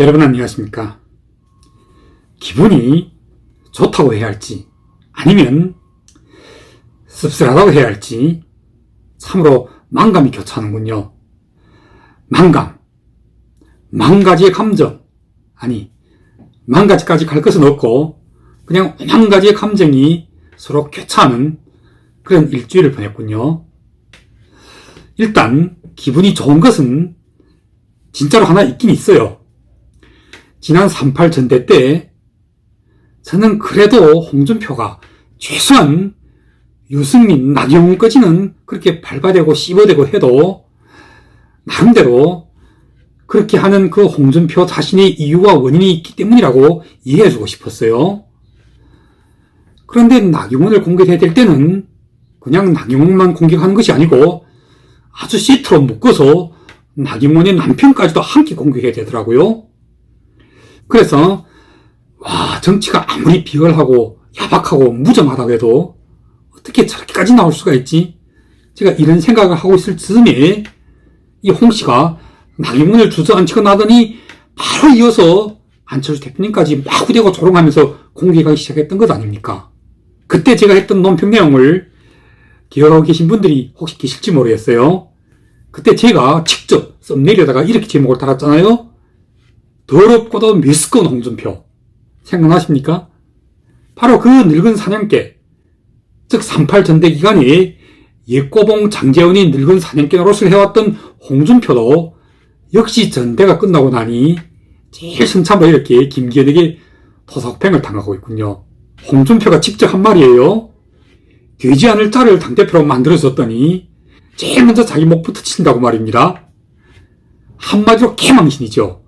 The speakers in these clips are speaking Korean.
여러분 안녕하십니까? 기분이 좋다고 해야 할지, 아니면 씁쓸하다고 해야 할지, 참으로 망감이 교차하는군요. 망감. 만 가지의 감정. 아니, 만 가지까지 갈 것은 없고, 그냥 만 가지의 감정이 서로 교차하는 그런 일주일을 보냈군요. 일단, 기분이 좋은 것은 진짜로 하나 있긴 있어요. 지난 38 전대 때 저는 그래도 홍준표가 최소한 유승민, 나경원까지는 그렇게 밟아대고 씹어대고 해도 나름대로 그렇게 하는 그 홍준표 자신의 이유와 원인이 있기 때문이라고 이해해주고 싶었어요. 그런데 나경원을 공격해야 될 때는 그냥 나경원만 공격하는 것이 아니고 아주 시트로 묶어서 나경원의 남편까지도 함께 공격해야 되더라고요. 그래서 와 정치가 아무리 비열하고 야박하고 무정하다고 해도 어떻게 저렇게까지 나올 수가 있지? 제가 이런 생각을 하고 있을 즈음에 이 홍씨가 나경원을 주저앉히고 나더니 바로 이어서 안철수 대표님까지 마구대고 조롱하면서 공격하기 시작했던 것 아닙니까? 그때 제가 했던 논평 내용을 기억하고 계신 분들이 혹시 계실지 모르겠어요. 그때 제가 직접 썸네일에다가 이렇게 제목을 달았잖아요. 더럽고도 미스건 홍준표. 생각나십니까? 바로 그 늙은 사냥개, 즉 38 전대 기간에 예꼬봉 장재원이 늙은 사냥개 노릇을 해왔던 홍준표도 역시 전대가 끝나고 나니 제일 순참으로 이렇게 김기현에게 토사구팽을 당하고 있군요. 홍준표가 직접 한 말이에요. 되지 않을 자를 당대표로 만들어줬더니 제일 먼저 자기 목부터 친다고 말입니다. 한마디로 개망신이죠.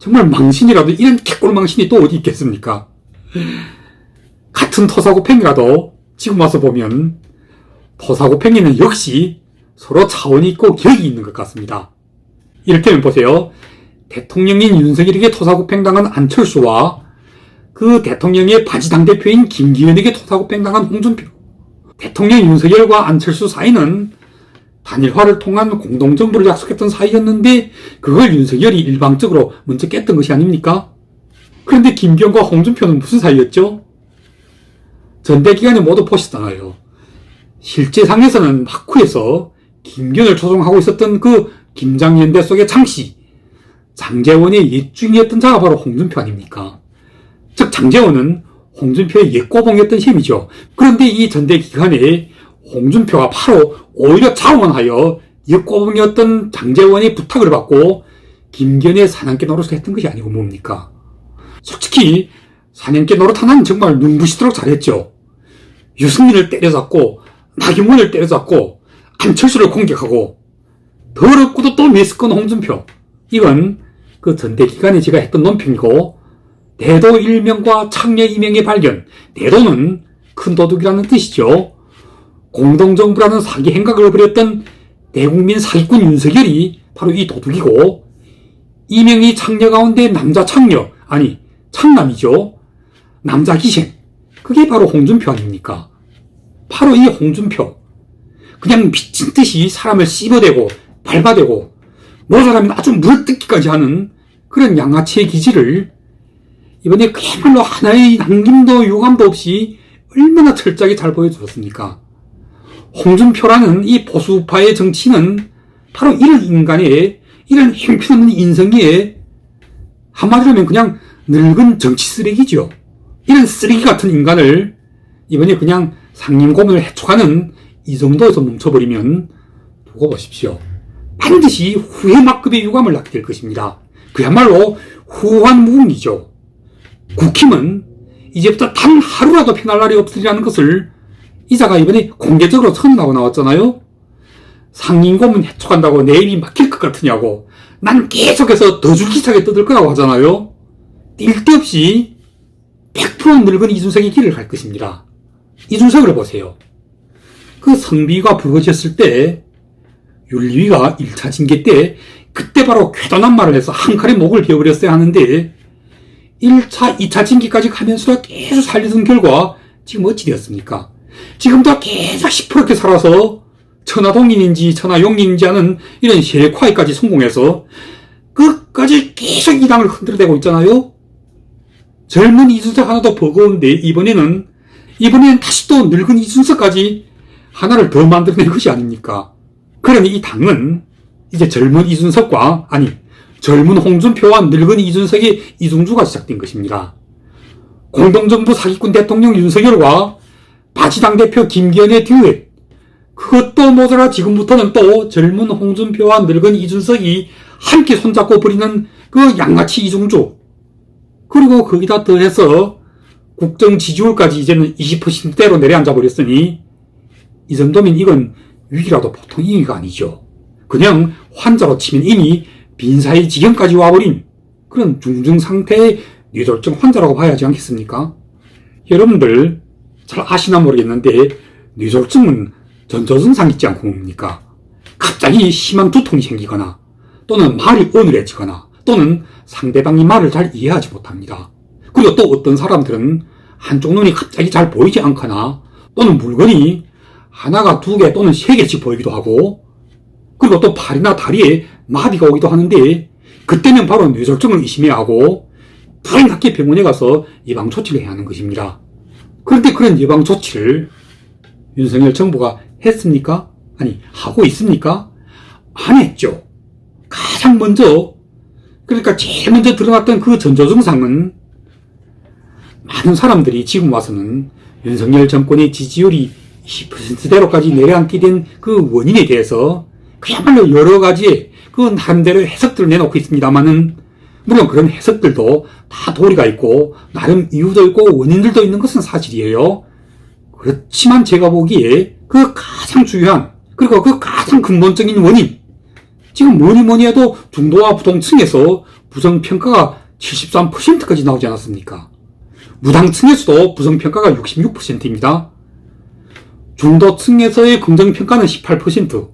정말 망신이라도 이런 개꿀 망신이 또 어디 있겠습니까? 같은 토사구팽이라도 지금 와서 보면 토사구팽이는 역시 서로 차원이 있고 격이 있는 것 같습니다. 이렇게 보세요. 대통령인 윤석열에게 토사구팽 당한 안철수와 그 대통령의 바지 당 대표인 김기현에게 토사구팽 당한 홍준표. 대통령 윤석열과 안철수 사이는 단일화를 통한 공동정부를 약속했던 사이였는데 그걸 윤석열이 일방적으로 먼저 깼던 것이 아닙니까? 그런데 김기현과 홍준표는 무슨 사이였죠? 전대 기간에 모두 보시잖아요. 실제상에서는 마쿠에서 김기현을 조종하고 있었던 그 김장연대 속의 장씨, 장재원의 옛중이었던 자가 바로 홍준표 아닙니까? 즉 장재원은 홍준표의 옛꼬봉이었던 셈이죠. 그런데 이 전대 기간에 홍준표가 바로 오히려 자원하여 옛꼬봉이었던 장재원의 부탁을 받고 김기현의 사냥개 노릇을 했던 것이 아니고 뭡니까? 솔직히 사냥개 노릇 하나는 정말 눈부시도록 잘했죠. 유승민을 때려잡고 나경원을 때려잡고 안철수를 공격하고 더럽고도 또 메스건 홍준표 이건 그 전대 기간에 제가 했던 논평이고 대도 일명과 창녀 이명의 발견 대도는 큰 도둑이라는 뜻이죠. 공동정부라는 사기 행각을 벌였던 대국민 사기꾼 윤석열이 바로 이 도둑이고 이명이 창녀 가운데 남자 창녀 아니 창남이죠. 남자 기생 그게 바로 홍준표 아닙니까? 바로 이 홍준표 그냥 미친 듯이 사람을 씹어대고 밟아대고 모자라면 아주 물뜯기까지 하는 그런 양아치의 기질을 이번에 그야말로 하나의 남김도 유감도 없이 얼마나 철저하게 잘 보여주었습니까? 홍준표라는 이 보수파의 정치는 바로 이런 인간의 이런 형편없는 인성에 한마디로 하면 그냥 늙은 정치 쓰레기죠. 이런 쓰레기 같은 인간을 이번에 그냥 상임 고문을 해촉하는 이 정도에서 멈춰버리면 두고 보십시오. 반드시 후회 막급의 유감을 낳게 될 것입니다. 그야말로 후환 무궁이죠. 국힘은 이제부터 단 하루라도 편할 날이 없으리라는 것을 이자가 이번에 공개적으로 선언하고 나왔잖아요. 상임고문 해촉한다고 내일이 막힐 것 같으냐고. 난 계속해서 더 줄기차게 떠들 거라고 하잖아요. 뛸 데 없이 100% 늙은 이준석의 길을 갈 것입니다. 이준석을 보세요. 그 성비가 불거졌을 때 윤리위가 1차 징계 때 그때 바로 괴단한 말을 해서 한 칼에 목을 베어버렸어야 하는데 1차, 2차 징계까지 가면서 계속 살리던 결과 지금 어찌 되었습니까? 지금도 계속 시퍼렇게 살아서 천하동인인지 천하용인인지 하는 이런 셀과에까지 성공해서 끝까지 계속 이 당을 흔들어대고 있잖아요. 젊은 이준석 하나도 버거운데 이번에는 이번에는 다시 또 늙은 이준석까지 하나를 더 만들어낸 것이 아닙니까? 그러니 이 당은 이제 젊은 이준석과 아니 젊은 홍준표와 늙은 이준석의 이중주가 시작된 것입니다. 공동정부 사기꾼 대통령 윤석열과 바지 당 대표 김기현의 듀엣 그것도 모자라 지금부터는 또 젊은 홍준표와 늙은 이준석이 함께 손잡고 버리는 그 양아치 이중주 그리고 거기다 더해서 국정 지지율까지 이제는 20%대로 내려앉아 버렸으니 이 정도면 이건 위기라도 보통 위기가 아니죠. 그냥 환자로 치면 이미 빈사의 지경까지 와버린 그런 중증 상태의 뇌졸중 환자라고 봐야지 않겠습니까? 여러분들 잘 아시나 모르겠는데 뇌졸중은 전조증상 있지 않고 뭡니까? 갑자기 심한 두통이 생기거나 또는 말이 어눌해지거나 또는 상대방이 말을 잘 이해하지 못합니다. 그리고 또 어떤 사람들은 한쪽 눈이 갑자기 잘 보이지 않거나 또는 물건이 하나가 두 개 또는 세 개씩 보이기도 하고 그리고 또 팔이나 다리에 마비가 오기도 하는데 그때는 바로 뇌졸중을 의심해야 하고 불행하게 병원에 가서 예방 조치를 해야 하는 것입니다. 그런데 그런 예방 조치를 윤석열 정부가 했습니까? 아니 하고 있습니까? 안 했죠. 가장 먼저 그러니까 제일 먼저 드러났던 그 전조 증상은 많은 사람들이 지금 와서는 윤석열 정권의 지지율이 20%대로까지 내려앉게 된 그 원인에 대해서 그야말로 여러 가지의 그 나름대로 해석들을 내놓고 있습니다만은 물론 그런 해석들도 다 도리가 있고 나름 이유도 있고 원인들도 있는 것은 사실이에요. 그렇지만 제가 보기에 그 가장 중요한 그리고 그 가장 근본적인 원인 지금 뭐니 뭐니 해도 중도와 부동층에서 부정평가가 73%까지 나오지 않았습니까? 무당층에서도 부정평가가 66%입니다. 중도층에서의 긍정평가는 18%,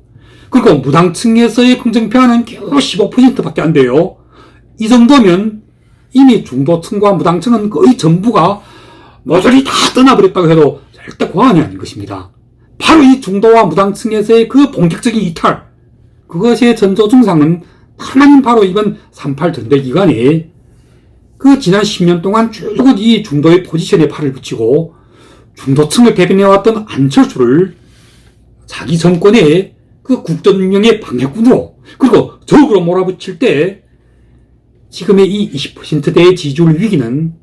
그리고 무당층에서의 긍정평가는 겨우 15%밖에 안 돼요. 이 정도면 이미 중도층과 무당층은 거의 전부가 모조리 다 떠나버렸다고 해도 절대 과언이 아닌 것입니다. 바로 이 중도와 무당층에서의 그 본격적인 이탈, 그것의 전조 증상은 하나님 바로 이번 38 전대 기간에 그 지난 10년 동안 줄곧 이 중도의 포지션에 팔을 붙이고 중도층을 대변해왔던 안철수를 자기 정권의 그 국정운영의 방해꾼으로 그리고 적으로 몰아붙일 때 지금의 이 20%대의 지지율 위기는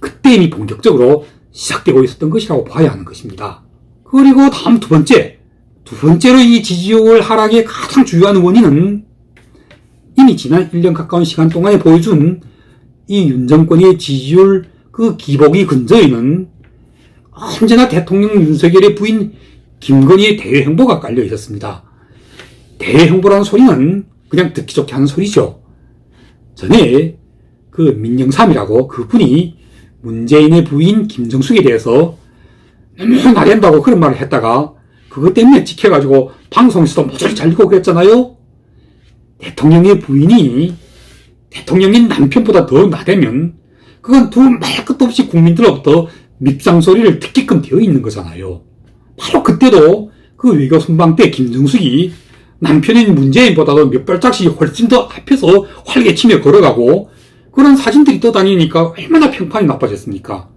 그때 이미 본격적으로 시작되고 있었던 것이라고 봐야 하는 것입니다. 그리고 다음 두 번째, 두 번째로 이 지지율 하락의 가장 주요한 원인은 이미 지난 1년 가까운 시간 동안에 보여준 이 윤 정권의 지지율 그 기복이 근저에는 언제나 대통령 윤석열의 부인 김건희의 대외 행보가 깔려 있었습니다. 대외 행보라는 소리는 그냥 듣기 좋게 하는 소리죠. 전에 그 민영삼이라고 그분이 문재인의 부인 김정숙에 대해서 나댄다고 그런 말을 했다가 그것 때문에 찍혀가지고 방송에서도 모조리 잘리고 그랬잖아요. 대통령의 부인이 대통령인 남편보다 더 나대면 그건 두 말 끝도 없이 국민들로부터 밉상 소리를 듣게끔 되어 있는 거잖아요. 바로 그때도 그 외교 순방 때 김정숙이 남편인 문재인보다도 몇 발짝씩 훨씬 더 앞에서 활개치며 걸어가고 그런 사진들이 떠다니니까 얼마나 평판이 나빠졌습니까?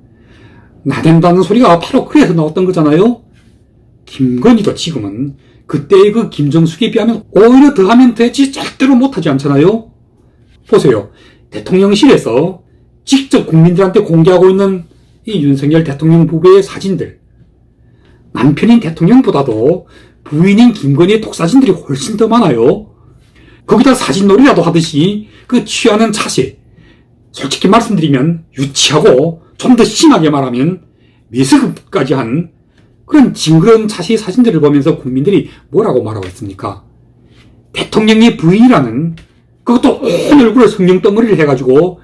나댄다는 소리가 바로 그래서 나왔던 거잖아요. 김건희도 지금은 그때의 그 김정숙에 비하면 오히려 더하면 되지 절대로 못하지 않잖아요. 보세요. 대통령실에서 직접 국민들한테 공개하고 있는 이 윤석열 대통령 부부의 사진들. 남편인 대통령보다도 부인인 김건희의 독사진들이 훨씬 더 많아요. 거기다 사진놀이라도 하듯이 그 취하는 자세. 솔직히 말씀드리면 유치하고 좀 더 심하게 말하면 미스급까지 한 그런 징그러운 자세의 사진들을 보면서 국민들이 뭐라고 말하고 있습니까? 대통령의 부인이라는 그것도 온 얼굴에 성령 덩어리를 해가지고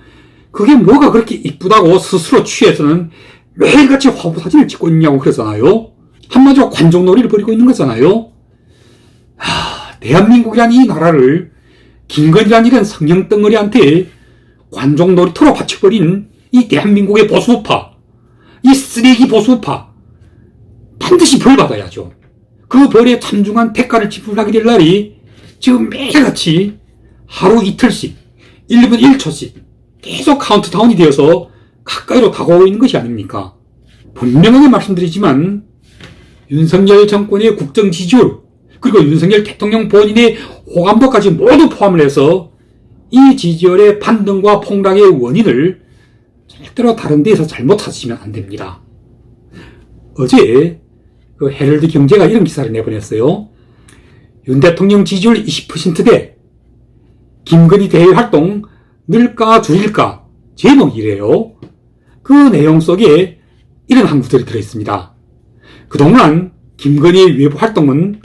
그게 뭐가 그렇게 이쁘다고 스스로 취해서는 매일같이 화보 사진을 찍고 있냐고 그러잖아요. 한마디로 관종놀이를 벌이고 있는 거잖아요. 하, 대한민국이란 이 나라를 김건희란 이런 성령덩어리한테 관종놀이터로 바쳐버린 이 대한민국의 보수파, 이 쓰레기 보수파, 반드시 벌 받아야죠. 그 벌에 참중한 대가를 지불하게 될 날이 지금 매일같이 하루 이틀씩 1분 1초씩 계속 카운트다운이 되어서 가까이로 다가오고 있는 것이 아닙니까? 분명하게 말씀드리지만 윤석열 정권의 국정 지지율 그리고 윤석열 대통령 본인의 호감도까지 모두 포함을 해서 이 지지율의 반등과 폭락의 원인을 절대로 다른 데에서 잘못 찾으시면 안 됩니다. 어제 그 헤럴드 경제가 이런 기사를 내보냈어요. 윤 대통령 지지율 20%대 김건희 대외 활동 늘까 줄일까 제목이래요. 그 내용 속에 이런 항구들이 들어있습니다. 그동안 김건희의 외부 활동은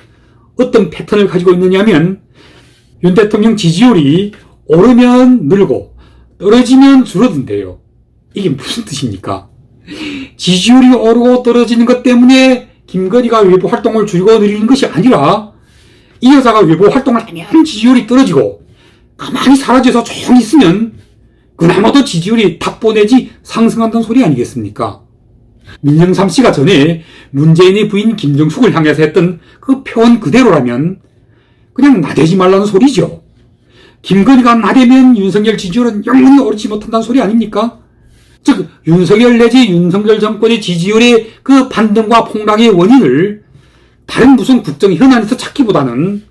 어떤 패턴을 가지고 있느냐면 윤 대통령 지지율이 오르면 늘고 떨어지면 줄어든대요. 이게 무슨 뜻입니까? 지지율이 오르고 떨어지는 것 때문에 김건희가 외부 활동을 줄이고 늘리는 것이 아니라 이 여자가 외부 활동을 하면 지지율이 떨어지고 가만히 사라져서 조용히 있으면 그나마도 지지율이 탑보 내지 상승한다는 소리 아니겠습니까? 민영삼 씨가 전에 문재인의 부인 김정숙을 향해서 했던 그 표현 그대로라면 그냥 나대지 말라는 소리죠. 김건희가 나대면 윤석열 지지율은 영원히 오르지 못한다는 소리 아닙니까? 즉 윤석열 내지 윤석열 정권의 지지율의 그 반등과 폭락의 원인을 다른 무슨 국정 현안에서 찾기보다는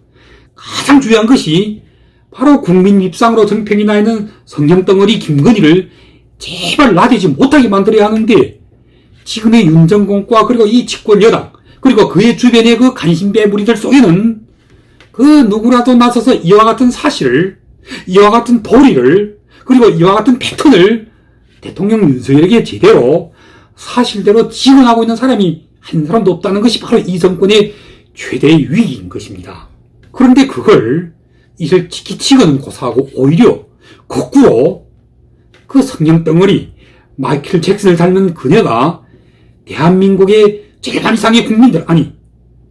가장 중요한 것이 바로 국민 입상으로 정평이 나 있는 성령덩어리 김건희를 제발 나대지 못하게 만들어야 하는데 지금의 윤정공과 그리고 이 집권 여당 그리고 그의 주변의 그 간신배 무리들 속에는 그 누구라도 나서서 이와 같은 사실을 이와 같은 도리를 그리고 이와 같은 패턴을 대통령 윤석열에게 제대로 사실대로 지원하고 있는 사람이 한 사람도 없다는 것이 바로 이 정권의 최대의 위기인 것입니다. 그런데 그걸 이를 지키치고는 고사하고 오히려 거꾸로 그 성령 덩어리 마이클 잭슨을 닮은 그녀가 대한민국의 절반 이상의 국민들. 아니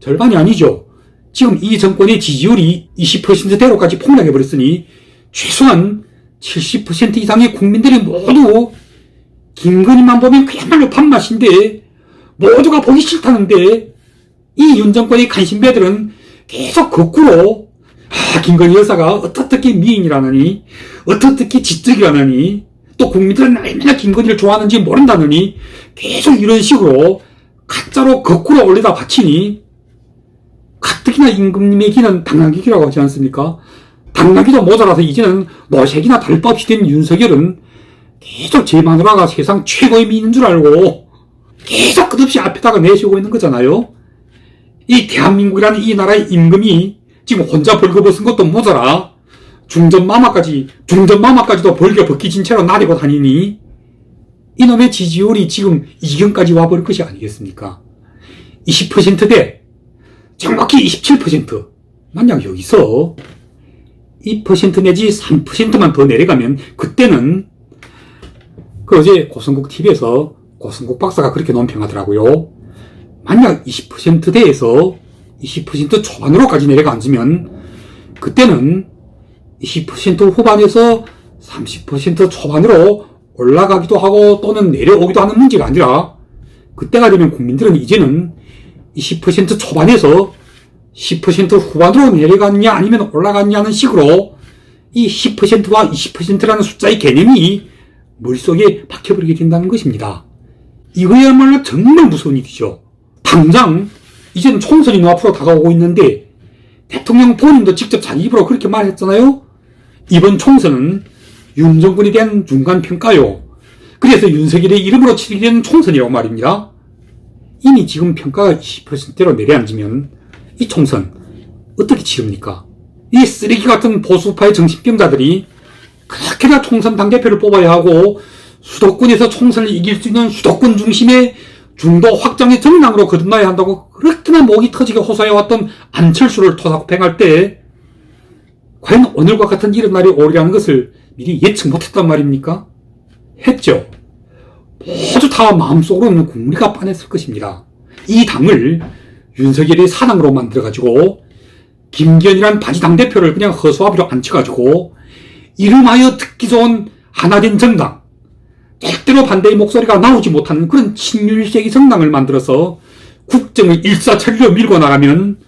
절반이 아니죠. 지금 이 정권의 지지율이 20%대로까지 폭락해버렸으니 최소한 70% 이상의 국민들이 모두 김건희만 보면 그야말로 밥맛인데 모두가 보기 싫다는데 이 윤 정권의 간신배들은 계속 거꾸로 아 김건희 여사가 어떻게 미인이라느니? 어떻게 지적이라느니 또 국민들은 얼마나 김건희를 좋아하는지 모른다느니 계속 이런 식으로 가짜로 거꾸로 올리다 바치니 가뜩이나 임금님의 기는 당나귀기라고 하지 않습니까? 당나귀도 모자라서 이제는 노색이나 달밥이 된 윤석열은 계속 제 마누라가 세상 최고의 미인인 줄 알고 계속 끝없이 앞에다가 내세우고 있는 거잖아요. 이 대한민국이라는 이 나라의 임금이 지금 혼자 벌거벗은 것도 모자라 중전 마마까지 중전 마마까지도 벌겨 벗기진 채로 나대고 다니니 이놈의 지지율이 지금 이경까지 와버릴 것이 아니겠습니까? 20%대 정확히 27% 만약 여기서 2% 내지 3%만 더 내려가면 그때는 그 어제 고성국 TV에서 고성국 박사가 그렇게 논평하더라고요. 만약 20%대에서 20% 초반으로까지 내려가 앉으면 그때는 20% 후반에서 30% 초반으로 올라가기도 하고 또는 내려오기도 하는 문제가 아니라 그때가 되면 국민들은 이제는 20% 초반에서 10% 후반으로 내려가느냐 아니면 올라가느냐는 식으로 이 10%와 20%라는 숫자의 개념이 머릿속에 박혀버리게 된다는 것입니다. 이거야말로 정말 무서운 일이죠. 당장 이제는 총선이 눈앞으로 다가오고 있는데 대통령 본인도 직접 자기 입으로 그렇게 말했잖아요. 이번 총선은 윤 정권에 대한 중간 평가요. 그래서 윤석열의 이름으로 치르게 총선이라고 말입니다. 이미 지금 평가가 20%대로 내려앉으면 이 총선 어떻게 치릅니까? 이 쓰레기 같은 보수파의 정신병자들이 그렇게나 총선 당대표를 뽑아야 하고 수도권에서 총선을 이길 수 있는 수도권 중심의 중도 확장의 정당으로 거듭나야 한다고 그렇게나 목이 터지게 호소해왔던 안철수를 토사구팽할 때 과연 오늘과 같은 이런 날이 오리라는 것을 미리 예측 못했단 말입니까? 했죠. 모두 다 마음속으로는 국리가 빤했을 것입니다. 이 당을 윤석열이 사당으로 만들어가지고 김기현이란 바지 당대표를 그냥 허수아비로 앉혀가지고 이름하여 듣기 좋은 하나된 정당 절대로 반대의 목소리가 나오지 못하는 그런 친윤세기 정당을 만들어서 국정을 일사천리로 밀고 나가면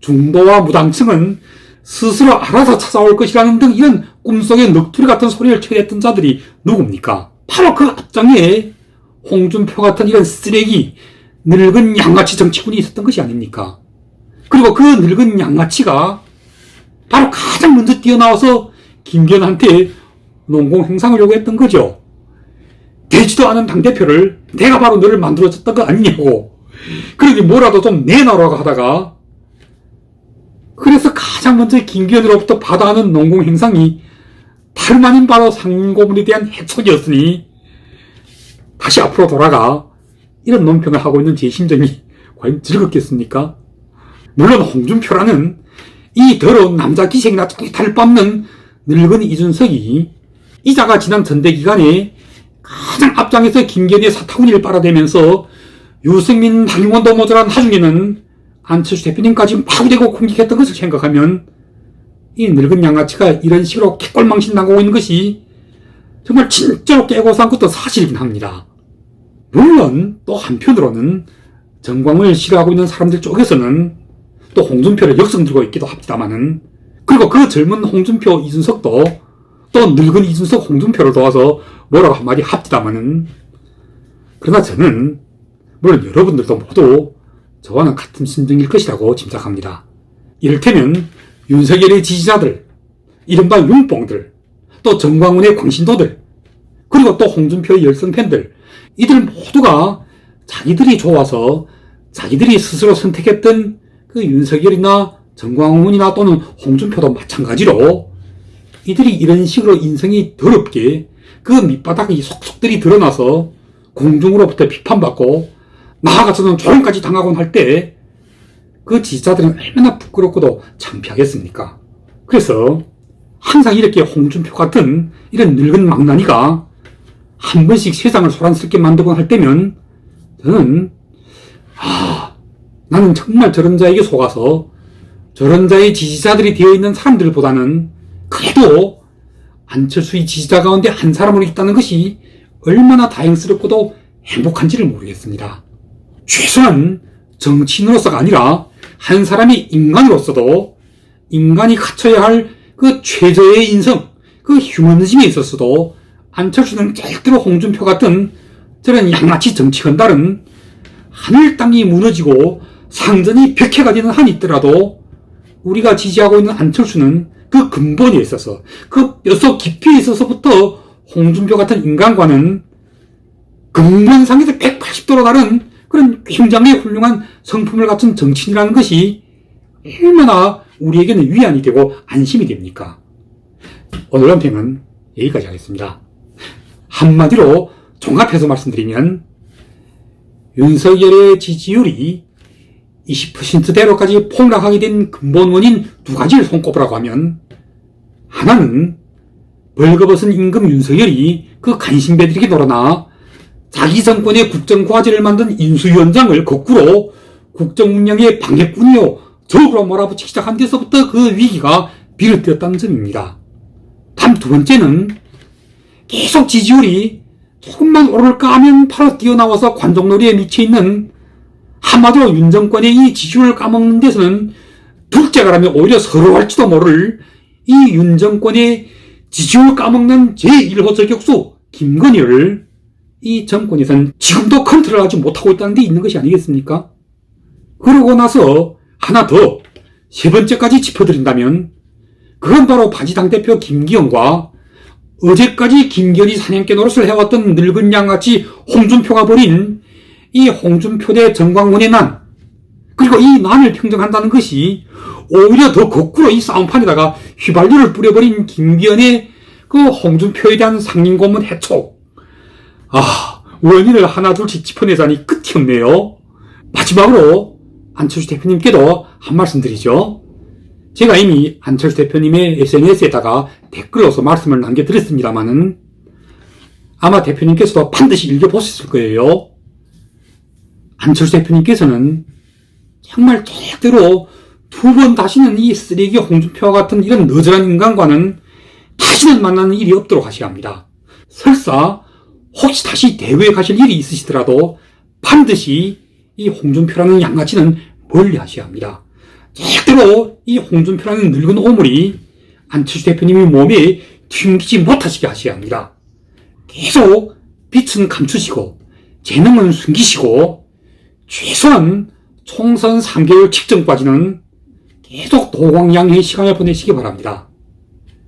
중도와 무당층은 스스로 알아서 찾아올 것이라는 등 이런 꿈속의 넋두리 같은 소리를 쳐냈던 자들이 누굽니까? 바로 그 앞장에 홍준표 같은 이런 쓰레기, 늙은 양아치 정치군이 있었던 것이 아닙니까? 그리고 그 늙은 양아치가 바로 가장 먼저 뛰어나와서 김기현한테 농공 행상을 요구했던 거죠. 되지도 않은 당대표를 내가 바로 너를 만들어줬던 거 아니냐고. 그러니 뭐라도 좀 내놔라고 하다가 가장 먼저 김기현으로부터 받아하는 농공 행상이 다름 아닌 바로 상고문에 대한 해촉이었으니 다시 앞으로 돌아가 이런 논평을 하고 있는 제 심정이 과연 즐겁겠습니까? 물론 홍준표라는 이 더러운 남자 기생이나 쫄깃할 뻔는 늙은 이준석이 이자가 지난 전대 기간에 가장 앞장에서 김건희의 사타구니를 빨아대면서 유승민, 박용원도 모자란 나중에는 안철수 대표님까지 파고대고 공격했던 것을 생각하면 이 늙은 양아치가 이런 식으로 개꼴망신 나가고 있는 것이 정말 진짜로 깨고 산 것도 사실이긴 합니다. 물론 또 한편으로는 정광을 싫어하고 있는 사람들 쪽에서는 또 홍준표를 역성 들고 있기도 합니다만은 그리고 그 젊은 홍준표 이준석도 또 늙은 이준석 홍준표를 도와서 뭐라고 한마디 합디다마는 그러나 저는 물론 여러분들도 모두 저와는 같은 심정일 것이라고 짐작합니다. 이를테면 윤석열의 지지자들, 이른바 윤뽕들, 또 정광훈의 광신도들, 그리고 또 홍준표의 열성 팬들, 이들 모두가 자기들이 좋아서 자기들이 스스로 선택했던 그 윤석열이나 정광훈이나 또는 홍준표도 마찬가지로 이들이 이런 식으로 인성이 더럽게 그 밑바닥이 속속들이 드러나서 공중으로부터 비판받고 나아가서는 조롱까지 당하곤 할 때 그 지지자들은 얼마나 부끄럽고도 창피하겠습니까? 그래서 항상 이렇게 홍준표 같은 이런 늙은 망나니가 한 번씩 세상을 소란스럽게 만들곤 할 때면 저는 아 나는 정말 저런 자에게 속아서 저런 자의 지지자들이 되어 있는 사람들보다는 그래도 안철수의 지지자 가운데 한 사람으로 있다는 것이 얼마나 다행스럽고도 행복한지를 모르겠습니다. 최소한 정치인으로서가 아니라 한 사람이 인간으로서도 인간이 갖춰야 할 그 최저의 인성, 그 휴머니즘에 있었어도 안철수는 절대로 홍준표 같은 저런 양아치 정치건달은 하늘 땅이 무너지고 상전이 벽해가 되는 한이 있더라도 우리가 지지하고 있는 안철수는 그 근본에 있어서 그 뼛속 깊이에 있어서부터 홍준표 같은 인간과는 근본상에서 180도로 다른 그런 굉장히 훌륭한 성품을 갖춘 정치인이라는 것이 얼마나 우리에게는 위안이 되고 안심이 됩니까? 오늘 영평은 여기까지 하겠습니다. 한마디로 종합해서 말씀드리면 윤석열의 지지율이 20%대로까지 폭락하게 된 근본 원인 두 가지를 손꼽으라고 하면 하나는 벌거벗은 임금 윤석열이 그 간신배들에게 놀아나 자기 정권의 국정과제를 만든 인수위원장을 거꾸로 국정운영의 방해꾼이요 적으로 몰아붙이기 시작한 데서부터 그 위기가 비롯되었다는 점입니다. 다음 두 번째는 계속 지지율이 조금만 오를까 하면 바로 뛰어나와서 관종놀이에 미쳐있는 한마디로 윤 정권의 이 지지율을 까먹는 데서는 둘째가 라면 오히려 서러할지도 모를 이 윤 정권의 지지율 까먹는 제1호 저격수 김건희를 이 정권에서는 지금도 컨트롤하지 못하고 있다는 데 있는 것이 아니겠습니까? 그러고 나서 하나 더 세 번째까지 짚어드린다면 그건 바로 바지 당 대표 김기현과 어제까지 김기현이 사냥개 노릇을 해왔던 늙은 양같이 홍준표가 벌인 이 홍준표 대 정광훈의 난 그리고 이 난을 평정한다는 것이 오히려 더 거꾸로 이 싸움판에다가 휘발유를 뿌려버린 김기현의 그 홍준표에 대한 상인고문 해촉 아 원인을 하나 둘씩 짚어내자니 끝이 없네요 마지막으로 안철수 대표님께도 한 말씀 드리죠 제가 이미 안철수 대표님의 SNS에다가 댓글로서 말씀을 남겨드렸습니다만은 아마 대표님께서도 반드시 읽어보셨을 거예요. 안철수 대표님께서는 정말 절대로 두 번 다시는 이 쓰레기 홍준표와 같은 이런 너절한 인간과는 다시는 만나는 일이 없도록 하셔야 합니다. 설사 혹시 다시 대회에 가실 일이 있으시더라도 반드시 이 홍준표라는 양아치는 멀리 하셔야 합니다. 절대로 이 홍준표라는 늙은 오물이 안철수 대표님의 몸에 튕기지 못하시게 하셔야 합니다. 계속 빛은 감추시고 재능은 숨기시고 최소한 총선 3개월 직전까지는 계속 도광양의 시간을 보내시기 바랍니다.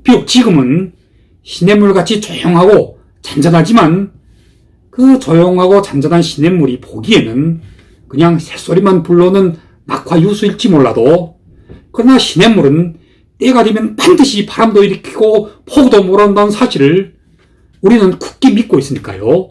비록 지금은 시냇물같이 조용하고 잔잔하지만 그 조용하고 잔잔한 시냇물이 보기에는 그냥 새소리만 불러오는 낙화 유수일지 몰라도 그러나 시냇물은 때가 되면 반드시 바람도 일으키고 폭우도 몰아온다는 사실을 우리는 굳게 믿고 있으니까요.